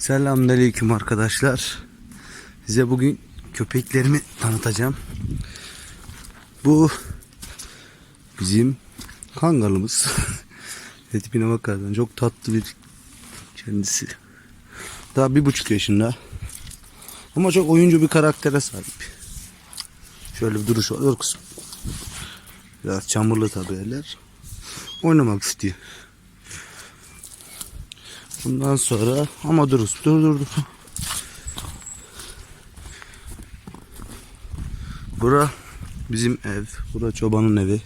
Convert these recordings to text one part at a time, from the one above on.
Selamünaleyküm arkadaşlar. Size bugün köpeklerimi tanıtacağım. Bu bizim kangalımız. Tipine bakarsan çok tatlı bir kendisi. Daha bir buçuk yaşında. Ama çok oyuncu bir karaktere sahip. Şöyle bir duruş var kızım. Biraz çamurlu tabi eller. Oynamak istiyor. Bundan sonra ama duruz. Dur. Bura bizim ev. Bura çobanın evi.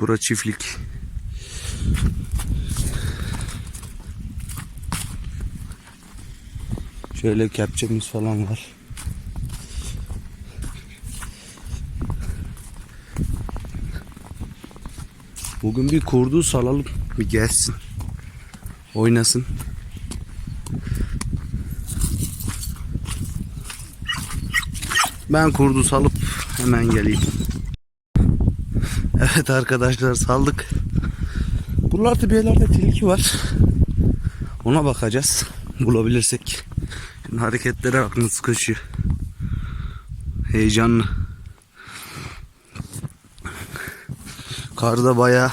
Bura çiftlik. Şöyle kepçemiz falan var. Bugün bir kurdu salalım. Bir gelsin. Oynasın. Ben kurdu salıp hemen geleyim. Evet arkadaşlar saldık. Buralarda bir yerlerde tilki var. Ona bakacağız. Bulabilirsek. Şimdi hareketlere aklınız kaçıyor. Heyecanlı. Karda bayağı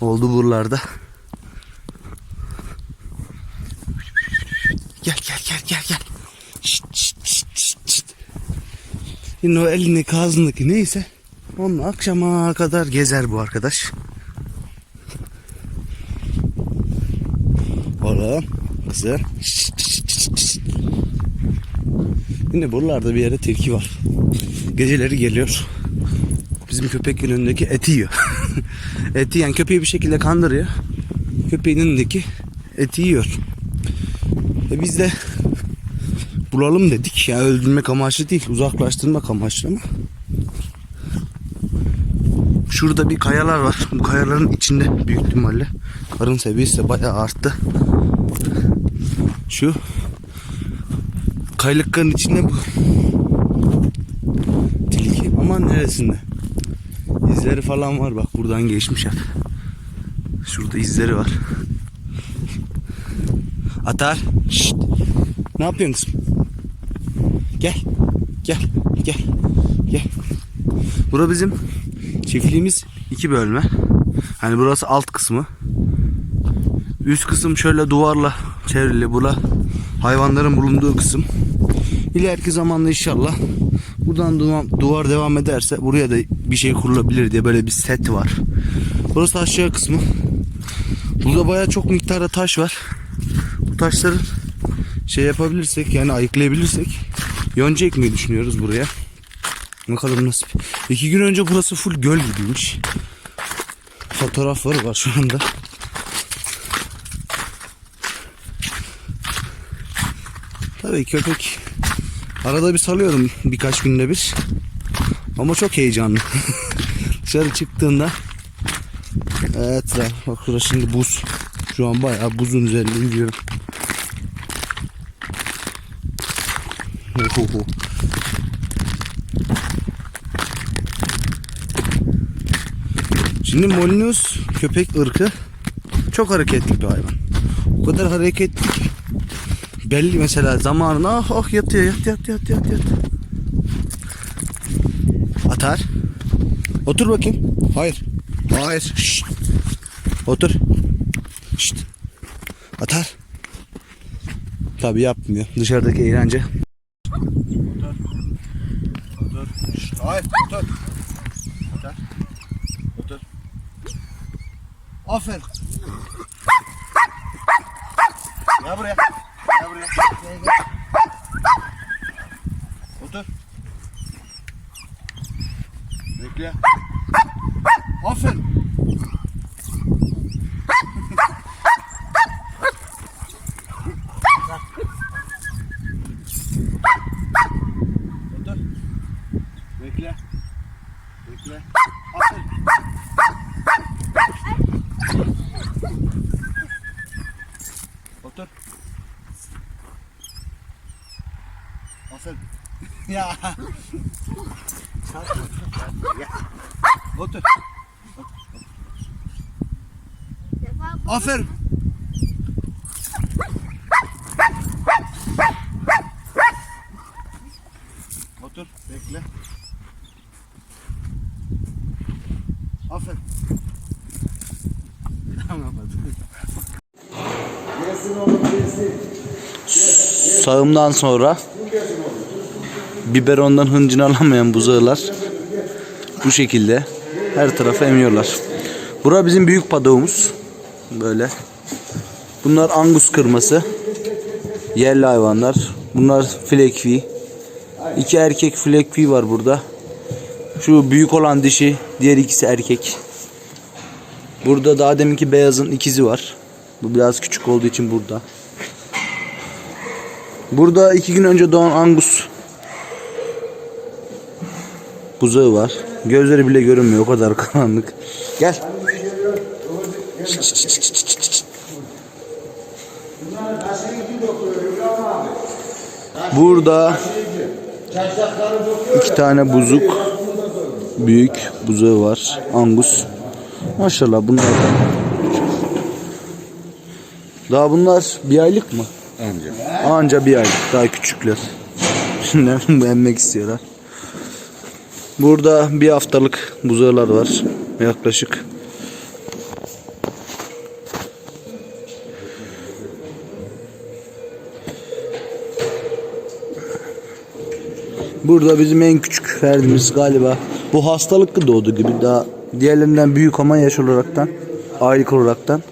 oldu buralarda. Gel gel gel gel gel. Şşt, şşt, şşt, şşt, şşt. Şimdi o elindeki ağzındaki neyse onun akşama kadar gezer bu arkadaş. Oğlum şşt. Yine buralarda bir yere tilki var. Geceleri geliyor. Bizim köpekin önündeki eti yiyor. eti yani köpeği bir şekilde kandırıyor. Köpeğin önündeki eti yiyor. E biz de bulalım dedik. Ya öldürmek amaçlı değil, uzaklaştırmak amaçlı ama. Şurada bir kayalar var. Bu kayaların içinde büyük ihtimalle karın seviyesi de bayağı arttı. Şu kaylıkların içinde bu tilki ama neresinde? İzleri falan var bak buradan geçmiş hep. Şurada izleri var. Atar. Şşt. Ne yapıyorsun? Gel. Gel. Gel. Gel. Bura bizim çiftliğimiz iki bölme. Hani burası alt kısmı. Üst kısım şöyle duvarla çevrili. Bura hayvanların bulunduğu kısım. İleriki zamanda inşallah buradan duvar, devam ederse buraya da bir şey kurulabilir diye böyle bir set var. Burası aşağı kısmı. Burada baya çok miktarda taş var. Bu taşları şey yapabilirsek yani ayıklayabilirsek yonca ekmeyi düşünüyoruz buraya. Bakalım nasip. İki gün önce burası full göl gibiymiş. Fotoğrafları var şu anda. Tabii köpek arada bir salıyorum birkaç günde bir. Ama çok heyecanlı. Dışarı çıktığında Evet bak burası şimdi buz. Şu an bayağı buzun üzerinde yürüyorum. Ohoho. Şimdi Molinos köpek ırkı çok hareketli bir hayvan. O kadar hareketli ki belli mesela zamanında ah ah yatıyor yat yat yat yat yat. Atar. Otur bakayım. Hayır. Hayır. Şşt. Otur. Şşt. Atar. Tabi yapmıyor. Dışarıdaki eğlence. Otur. Şşt, hayır, otur. Otur. Otur. Aferin. Gel buraya. Gel buraya. Gel, gel. Otur. Bekle. Aferin. Aferin. Otur, bekle. Aferin. Sağımdan sonra biberondan hıncını alamayan buzağılar bu şekilde her tarafa emiyorlar. Bura bizim büyük padoğumuz. Böyle. Bunlar angus kırması. Yerli hayvanlar. Bunlar flekvi. İki erkek flekvi var burada. Şu büyük olan dişi, diğer ikisi erkek. Burada daha deminki beyazın ikizi var. Bu biraz küçük olduğu için burada. Burada iki gün önce doğan Angus buzağı var. Gözleri bile görünmüyor o kadar karanlık. Gel. Burada iki tane buzuk büyük buzağı var. Angus. Maşallah bunlar da. Daha bunlar bir aylık mı? Anca. Anca bir aylık. Daha küçükler. Şimdi emmek istiyorlar. Burada bir haftalık buzağılar var. Yaklaşık. Burada bizim en küçük ferdimiz galiba. Bu hastalıklı doğdu gibi. Daha diğerlerinden büyük ama yaş olaraktan. Aylık olaraktan.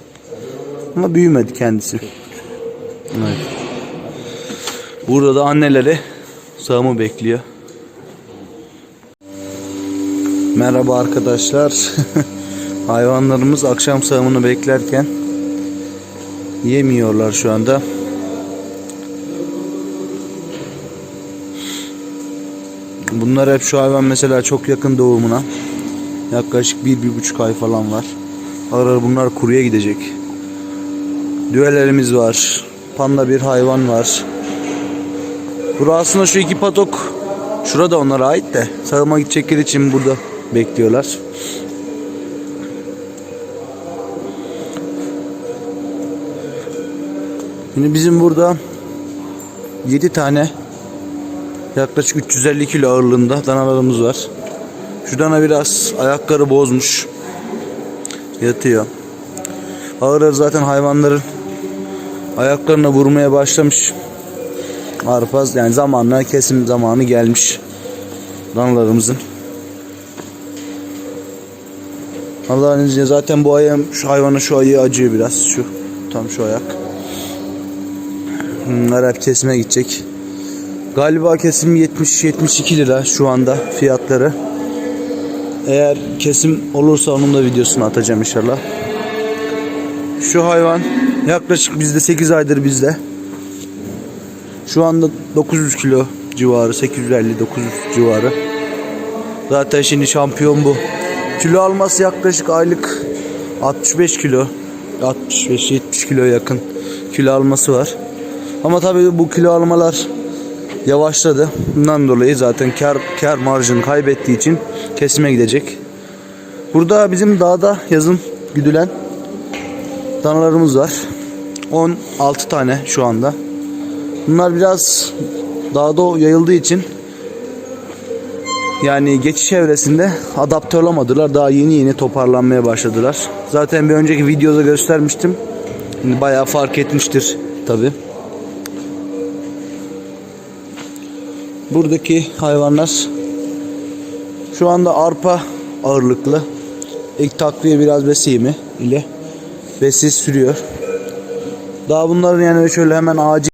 Ama büyümedi kendisi. Evet. Burada da anneleri sağımı bekliyor. Merhaba arkadaşlar. Hayvanlarımız akşam sağımını beklerken yemiyorlar şu anda. Bunlar hep şu hayvan mesela çok yakın doğumuna. Yaklaşık bir, bir buçuk ay falan var. Ara bunlar kuruya gidecek. Düğelerimiz var. Panda bir hayvan var. Burası aslında şu iki patok. Şurada onlara ait de. Sağıma gidecekleri için burada bekliyorlar. Şimdi bizim burada 7 tane yaklaşık 350 kilo ağırlığında danalarımız var. Şu dana biraz ayakları bozmuş. Yatıyor. Ağır zaten hayvanların ayaklarına vurmaya başlamış. Arpaz yani zamanla kesim zamanı gelmiş. Danalarımızın. Allah'ın izniyle zaten bu ayağım şu hayvana şu ayağı acıyor biraz şu tam şu ayak. Bunlar hep kesime gidecek. Galiba kesim 70-72 lira şu anda fiyatları. Eğer kesim olursa onun da videosunu atacağım inşallah. Şu hayvan yaklaşık bizde 8 aydır bizde. Şu anda 900 kilo civarı 850-900 civarı. Zaten şimdi şampiyon bu. Kilo alması yaklaşık aylık 65 kilo 65-70 kilo yakın kilo alması var. Ama tabii bu kilo almalar yavaşladı. Bundan dolayı zaten kar kar marjını kaybettiği için kesime gidecek. Burada bizim dağda yazın güdülen danalarımız var. 16 tane şu anda. Bunlar biraz dağda yayıldığı için yani geçiş evresinde adapte olamadılar. Daha yeni yeni toparlanmaya başladılar. Zaten bir önceki videoda göstermiştim. Şimdi Bayağı fark etmiştir tabi. Buradaki hayvanlar şu anda arpa ağırlıklı. İlk takviye biraz besimi ile besi sürüyor. Daha bunların yani şöyle hemen acil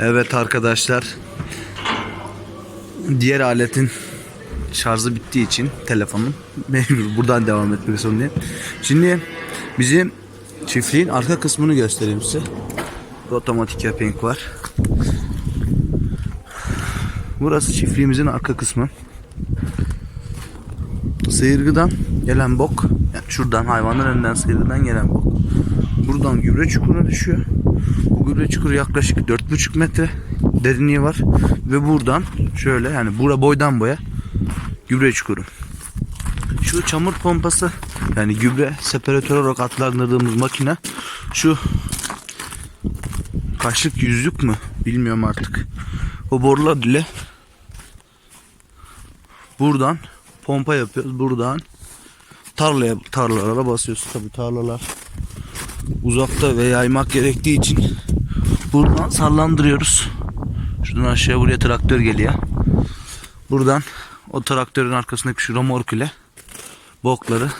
Evet arkadaşlar. Diğer aletin şarjı bittiği için telefonun mecbur buradan devam etmek zorundayım. Şimdi bizim çiftliğin arka kısmını göstereyim size. Otomatik yaping var. Burası çiftliğimizin arka kısmı. Sıyırgıdan gelen bok, yani şuradan hayvanın önünden sıyırgıdan gelen bok. Buradan gübre çukuruna düşüyor. Bu gübre çukuru yaklaşık 4,5 metre derinliği var. Ve buradan şöyle yani bura boydan boya gübre çukuru. Şu çamur pompası yani gübre separatör olarak adlandırdığımız makine şu kaşlık yüzlük mü bilmiyorum artık. O borular ile Buradan pompa yapıyoruz. Buradan tarlaya tarlalara basıyoruz. Tabii tarlalar uzakta ve yaymak gerektiği için buradan sallandırıyoruz. Şuradan aşağıya buraya traktör geliyor. Buradan o traktörün arkasındaki şu remork ile bokları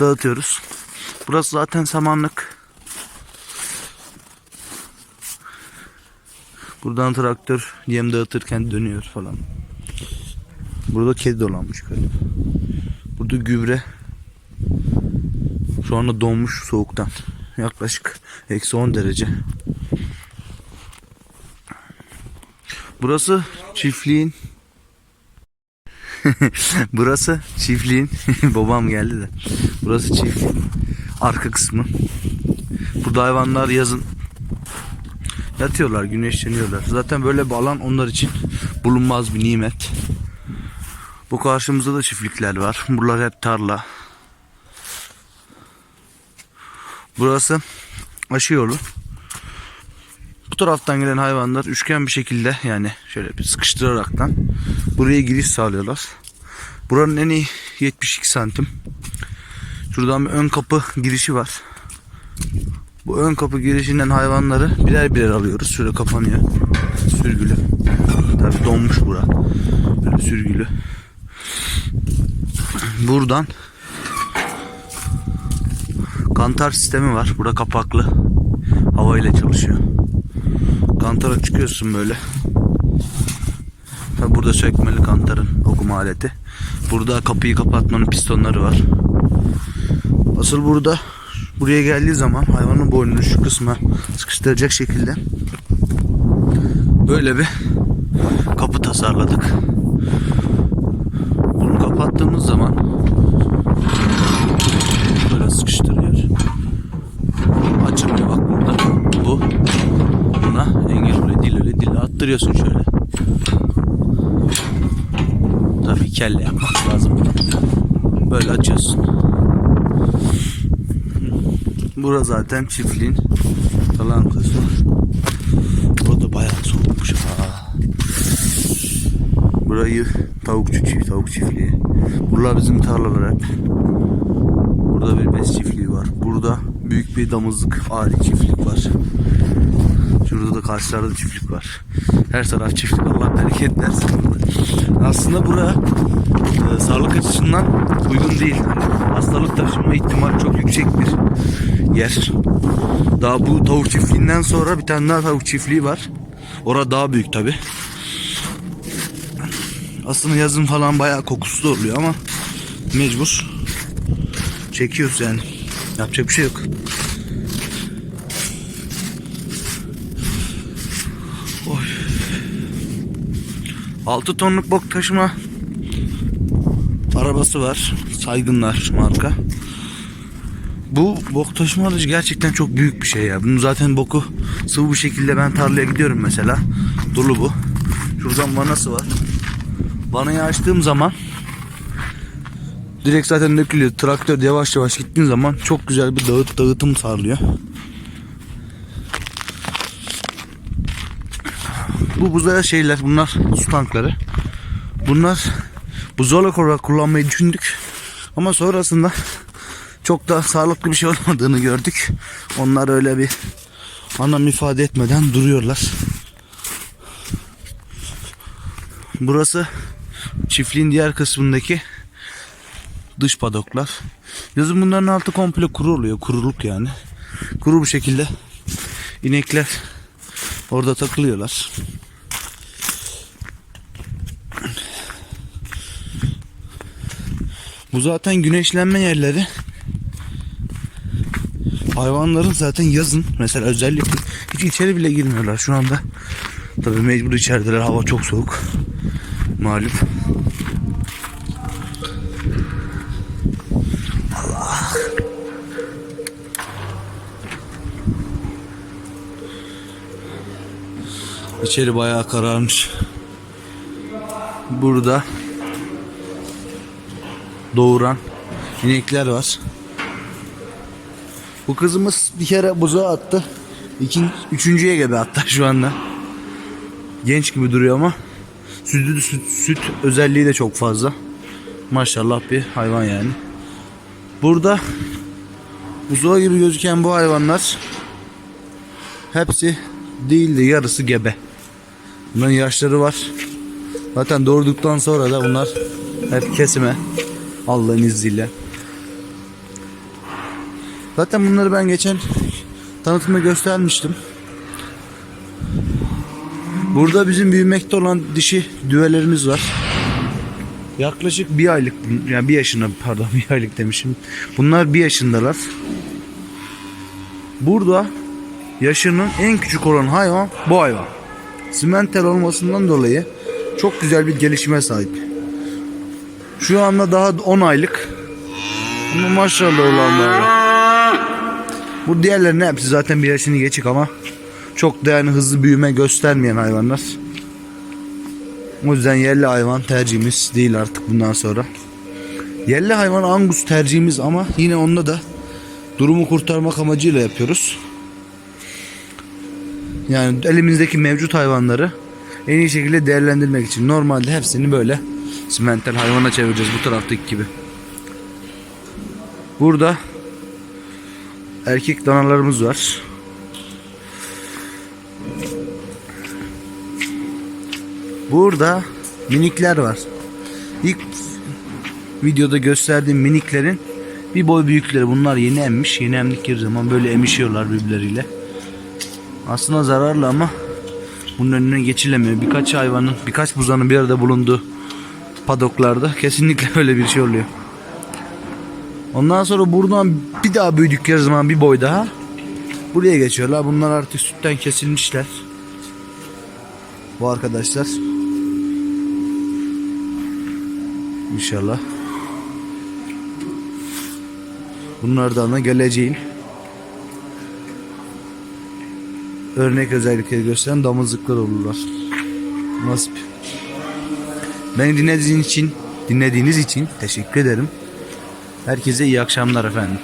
dağıtıyoruz. Burası zaten samanlık. Buradan traktör yem dağıtırken dönüyor falan. Burada kedi dolanmış galiba. Burada gübre şu anda donmuş soğuktan. Yaklaşık eksi 10 derece. Burası çiftliğin Burası çiftliğin babam geldi de. Burası çiftliğin arka kısmı. Burada hayvanlar yazın yatıyorlar, güneşleniyorlar. Zaten böyle bir alan onlar için bulunmaz bir nimet. Bu karşımızda da çiftlikler var. Buralar hep tarla. Burası aşı yolu. Bu taraftan gelen hayvanlar üçgen bir şekilde yani şöyle bir sıkıştıraraktan buraya giriş sağlıyorlar. Buranın en iyi 72 santim. Şuradan bir ön kapı girişi var. Bu ön kapı girişinden hayvanları birer birer alıyoruz. Şöyle kapanıyor. Sürgülü. Tabii donmuş bura. Böyle sürgülü. Buradan kantar sistemi var. Burada kapaklı. Hava ile çalışıyor. Kantara çıkıyorsun böyle. Tabi burada sökmeli kantarın okuma aleti. Burada kapıyı kapatmanın pistonları var. Asıl burada buraya geldiği zaman hayvanın boynunu şu kısma sıkıştıracak şekilde böyle bir kapı tasarladık. Kapattığımız zaman böyle sıkıştırıyor. Açılmıyor bak burada. Bu buna engel oluyor. Dil öyle dille attırıyorsun şöyle. Tabii kelle yapmak lazım. Böyle açıyorsun. Bura zaten çiftliğin falan kısmı. Burada bayağı soğukmuş ha. Burayı tavukçu çift, tavuk çiftliği. Buralar bizim tarlalar hep. Burada bir bes çiftliği var. Burada büyük bir damızlık ari çiftlik var. Şurada da karşılarda da çiftlik var. Her taraf çiftlik. Allah bereket versin. Aslında bura e, sağlık açısından uygun değil. Hastalık taşıma ihtimali çok yüksek bir yer. Daha bu tavuk çiftliğinden sonra bir tane daha tavuk çiftliği var. Orada daha büyük tabi. Aslında yazın falan bayağı kokusu da oluyor ama mecbur çekiyoruz yani. Yapacak bir şey yok. Oy. 6 tonluk bok taşıma arabası var. Saygınlar marka. Bu bok taşıma aracı gerçekten çok büyük bir şey ya. Bunun zaten boku sıvı bir şekilde ben tarlaya gidiyorum mesela. Dolu bu. Şuradan vanası var. Vanayı açtığım zaman direkt zaten dökülüyor. Traktör yavaş yavaş gittiğin zaman çok güzel bir dağıt dağıtım sağlıyor. Bu buzaya şeyler bunlar su tankları. Bunlar buzdolabı olarak kullanmayı düşündük. Ama sonrasında çok da sağlıklı bir şey olmadığını gördük. Onlar öyle bir anlam ifade etmeden duruyorlar. Burası çiftliğin diğer kısmındaki dış padoklar. Yazın bunların altı komple kuru oluyor. Kuruluk yani. Kuru bir şekilde inekler orada takılıyorlar. Bu zaten güneşlenme yerleri. Hayvanların zaten yazın mesela özellikle hiç içeri bile girmiyorlar şu anda. Tabii mecbur içerideler hava çok soğuk. Malum. Allah. İçeri bayağı kararmış. Burada doğuran inekler var. Bu kızımız bir kere buzağa attı. İkinci, üçüncüye gebe hatta şu anda. Genç gibi duruyor ama Süt, süt, süt özelliği de çok fazla. Maşallah bir hayvan yani. Burada uzağa gibi gözüken bu hayvanlar hepsi değil de yarısı gebe. Bunların yaşları var. Zaten doğurduktan sonra da bunlar hep kesime Allah'ın izniyle. Zaten bunları ben geçen tanıtımda göstermiştim. Burada bizim büyümekte olan dişi düvelerimiz var. Yaklaşık bir aylık, yani bir yaşında pardon bir aylık demişim. Bunlar bir yaşındalar. Burada yaşının en küçük olan hayvan bu hayvan. Simentel olmasından dolayı çok güzel bir gelişime sahip. Şu anda daha 10 aylık. Ama maşallah olanlar. Bu diğerlerinin hepsi zaten bir yaşını geçik ama çok da yani hızlı büyüme göstermeyen hayvanlar. O yüzden yerli hayvan tercihimiz değil artık bundan sonra. Yerli hayvan Angus tercihimiz ama yine onda da durumu kurtarmak amacıyla yapıyoruz. Yani elimizdeki mevcut hayvanları en iyi şekilde değerlendirmek için normalde hepsini böyle simental hayvana çevireceğiz bu taraftaki gibi. Burada erkek danalarımız var. Burada minikler var. İlk videoda gösterdiğim miniklerin bir boy büyükleri. Bunlar yeni emmiş. Yeni emdikleri zaman böyle emişiyorlar birbirleriyle. Aslında zararlı ama bunun önüne geçilemiyor. Birkaç hayvanın, birkaç buzanın bir arada bulunduğu padoklarda kesinlikle öyle bir şey oluyor. Ondan sonra buradan bir daha büyüdükleri zaman bir boy daha buraya geçiyorlar. Bunlar artık sütten kesilmişler. Bu arkadaşlar. İnşallah. Bunlardan da geleceğin örnek özellikleri gösteren damızlıklar olurlar. Nasip. Beni dinlediğiniz için dinlediğiniz için teşekkür ederim. Herkese iyi akşamlar efendim.